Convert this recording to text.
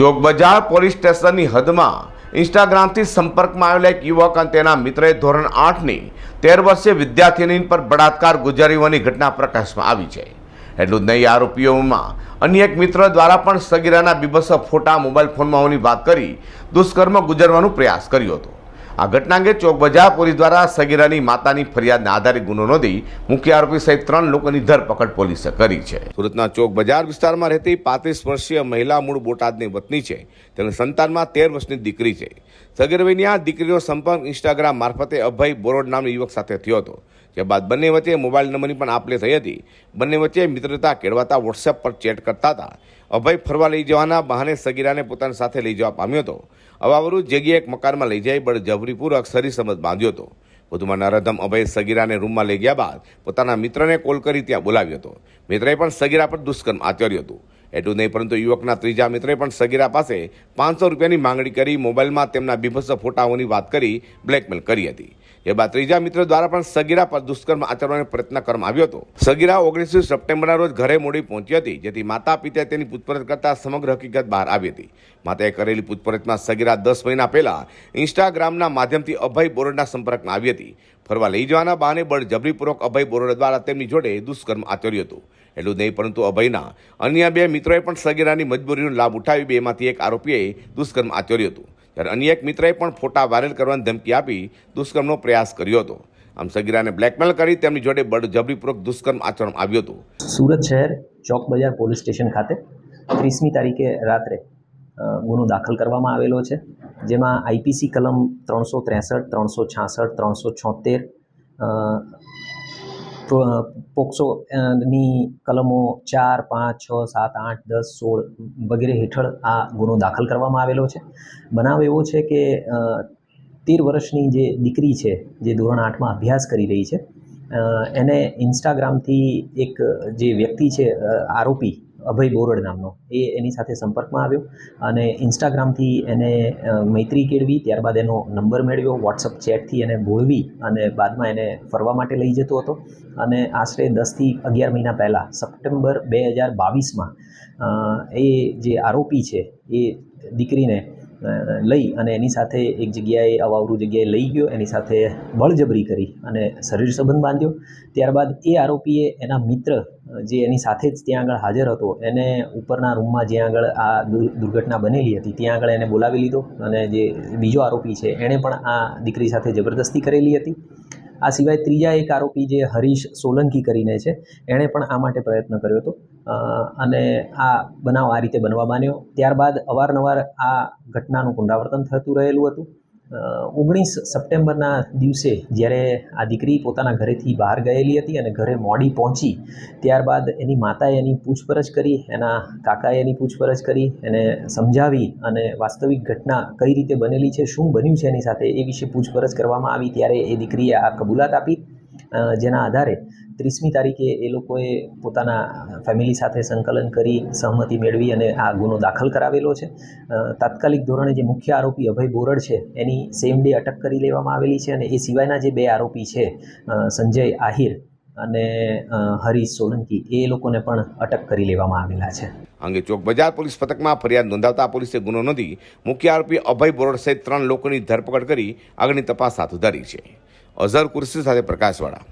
ચોક બજાર પોલીસ સ્ટેશનની હદમાં ઇન્સ્ટાગ્રામથી સંપર્કમાં આવેલા એક યુવક અને તેના મિત્રએ ધોરણ આઠની તેર વર્ષીય વિદ્યાર્થીની પર બળાત્કાર ગુજારી ઘટના પ્રકાશમાં આવી છે. એટલું જ નહીં, આરોપીઓમાં અન્ય એક મિત્ર દ્વારા પણ સગીરાના બીબસ ફોટા મોબાઈલ ફોનમાં હોવાની વાત કરી દુષ્કર્મ ગુજરવાનો પ્રયાસ કર્યો હતો. આ ઘટના અંગે ચોક બજાર પોલીસ દ્વારા સગીરાની માતાની ફરિયાદના આધારે ગુનો નોંધી મુખ્ય આરોપી સહિત ત્રણ લોકોની ધરપકડ પોલીસે કરી છે. સુરતના ચોક બજાર વિસ્તારમાં રહેતી પાંત્રીસ વર્ષીય મહિલા મૂળ બોટાદની વતની છે. તેની સંતાનમાં તેર વર્ષની દીકરી છે. સગીરભાઈની આ દીકરીનો સંપર્ક ઇન્સ્ટાગ્રામ મારફતે અભય બોરોડ નામના યુવક સાથે થયો હતો. જે બાદ બંને વચ્ચે મોબાઈલ નંબરની પણ આપલે થઈ હતી. બંને વચ્ચે મિત્રતા કેળવાતા વોટ્સએપ પર ચેટ કરતા હતા. અભય ફરવા લઈ જવાના બહાને સગીરાને પોતાની સાથે લઈ જવા પામ્યો હતો. અવાવરું જગ્યાએ એક મકાનમાં લઈ જઈ બળજબરીપૂર્વક સરી સમજ બાંધ્યો હતો. વધુમાં નરાધમ અભય સગીરાને રૂમમાં લઈ ગયા બાદ પોતાના મિત્રને કોલ કરી ત્યાં બોલાવ્યો હતો. મિત્રએ પણ સગીરા પર દુષ્કર્મ આચર્યું હતું. એટલું નહીં, પરંતુ યુવકના ત્રીજા મિત્રએ પણ સગીરા પાસે પાંચસો રૂપિયાની માંગણી કરી મોબાઈલમાં તેમના બીભત્સ ફોટાઓની વાત કરી બ્લેકમેલ કરી હતી. એ બાદ ત્રીજા મિત્ર દ્વારા પણ સગીરા પર દુષ્કર્મ આચરવાનો પ્રયત્ન કરવામાં આવ્યો હતો. સગીરા ઓગણીસમી સપ્ટેમ્બરના રોજ ઘરે મોડી પહોંચી હતી, જેથી માતા પિતા તેની પૂછપરછ કરતા સમગ્ર હકીકત બહાર આવી હતી. માતાએ કરેલી પૂછપરછમાં સગીરા દસ મહિના પહેલા ઇન્સ્ટાગ્રામના માધ્યમથી અભય બોરડના સંપર્કમાં આવી હતી. ફરવા લઈ જવાના બહાને બળજબરીપૂર્વક અભય બોરડ દ્વારા તેમની જોડે દુષ્કર્મ આચર્યું હતું. એટલું નહીં, પરંતુ અભયના અન્ય બે મિત્રોએ પણ સગીરાની મજબૂરીનો લાભ ઉઠાવી બેમાંથી એક આરોપીએ દુષ્કર્મ આચર્યું હતું. ત્યારે અન્ય એક મિત્રએ પણ ફોટા વાયરલ કરવાની ધમકી આપી દુષ્કર્મનો પ્રયાસ કર્યો હતો. આમ સગીરાને બ્લેકમેલ કરી તેમની જોડે બળજબરીપૂર્વક દુષ્કર્મ આચરવામાં આવ્યું હતું. સુરત શહેર ચોક બજાર પોલીસ સ્ટેશન ખાતે ત્રીસમી તારીખે રાત્રે ગુનો દાખલ કરવામાં આવેલો છે, જેમાં આઈપીસી કલમ ત્રણસો ત્રેસઠ, ત્રણસો છાસઠ, ત્રણસો છોતેર પોક્સો ની કલમો ચાર, પાંચ, છ, સાત, આઠ, દસ, સોળ વગેરે હેઠળ આ ગુનો દાખલ કરવામાં આવેલો છે. બનાવ એવો છે કે તેર વર્ષની જે દીકરી છે, જે ધોરણ આઠમાં અભ્યાસ કરી રહી છે એને ઇન્સ્ટાગ્રામથી એક જે વ્યક્તિ છે આરોપી અભય બોરડ નામનો. એ એની સાથે સંપર્કમાં આવ્યો અને ઇન્સ્ટાગ્રામથી એને મૈત્રી કેળવી, ત્યારબાદ એનો નંબર મેળવ્યો, વોટ્સઅપ ચેટથી એને બોળવી અને બાદમાં એને ફરવા માટે લઈ જતો હતો. અને આશરે દસથી અગિયાર મહિના પહેલાં, સપ્ટેમ્બર બે હજાર બાવીસમાં એ જે આરોપી છે, એ દીકરીને લઈ અને એની સાથે એક જગ્યાએ અવાવરું જગ્યાએ લઈ ગયો, એની સાથે બળજબરી કરી અને શરીર સંબંધ બાંધ્યો. ત્યારબાદ એ આરોપીએ એના મિત્ર જે એની સાથે જ ત્યાં આગળ હાજર હતો, એને ઉપરના રૂમમાં જ્યાં આગળ આ દુર- દુર્ઘટના બનેલી હતી, ત્યાં આગળ એને બોલાવી લીધો અને જે બીજો આરોપી છે, એણે પણ આ દીકરી સાથે જબરદસ્તી કરેલી હતી. આ સિવાય ત્રીજા એક આરોપી જે હરીશ સોલંકી કરીને છે, એણે પણ આ માટે પ્રયત્ન કર્યો હતો. અને આ બનાવ આ રીતે બનવા માન્યો ત્યારબાદ અવારનવાર આ ઘટનાનું પુનરાવર્તન થતું રહેલું હતું. ઓગણીસ સપ્ટેમ્બરના દિવસે જ્યારે આ દીકરી પોતાના ઘરેથી બહાર ગયેલી હતી અને ઘરે મોડી પહોંચી, ત્યારબાદ એની માતાએ એની પૂછપરછ કરી, એના કાકાએ એની પૂછપરછ કરી, એને સમજાવી અને વાસ્તવિક ઘટના કઈ રીતે બનેલી છે, શું બન્યું છે એની સાથે એ વિશે પૂછપરછ કરવામાં આવી, ત્યારે એ દીકરીએ આ કબૂલાત આપી. જેના આધારે ત્રીસમી તારીખે એ લોકોએ પોતાના ફેમિલી સાથે સંકલન કરી, સહમતિ મેળવી અને આ ગુનો દાખલ કરાવેલો છે. તાત્કાલિક ધોરણે જે મુખ્ય આરોપી અભય બોરડ છે, એની સેમ ડે અટક કરી લેવામાં આવેલી છે અને એ સિવાયના જે બે આરોપી છે સંજય આહિર અને હરીશ સોલંકી, એ લોકોને પણ અટક કરી લેવામાં આવેલા છે. અંગે ચોક બજાર પોલીસ પથકમાં ફરિયાદ નોંધાવતા પોલીસે ગુનો નોંધી મુખ્ય આરોપી અભય બોરડ સહિત ત્રણ લોકોની ધરપકડ કરી આગળની તપાસ હાથ ધરી છે. અઝર કુર્સી સાથે પ્રકાશવાળા.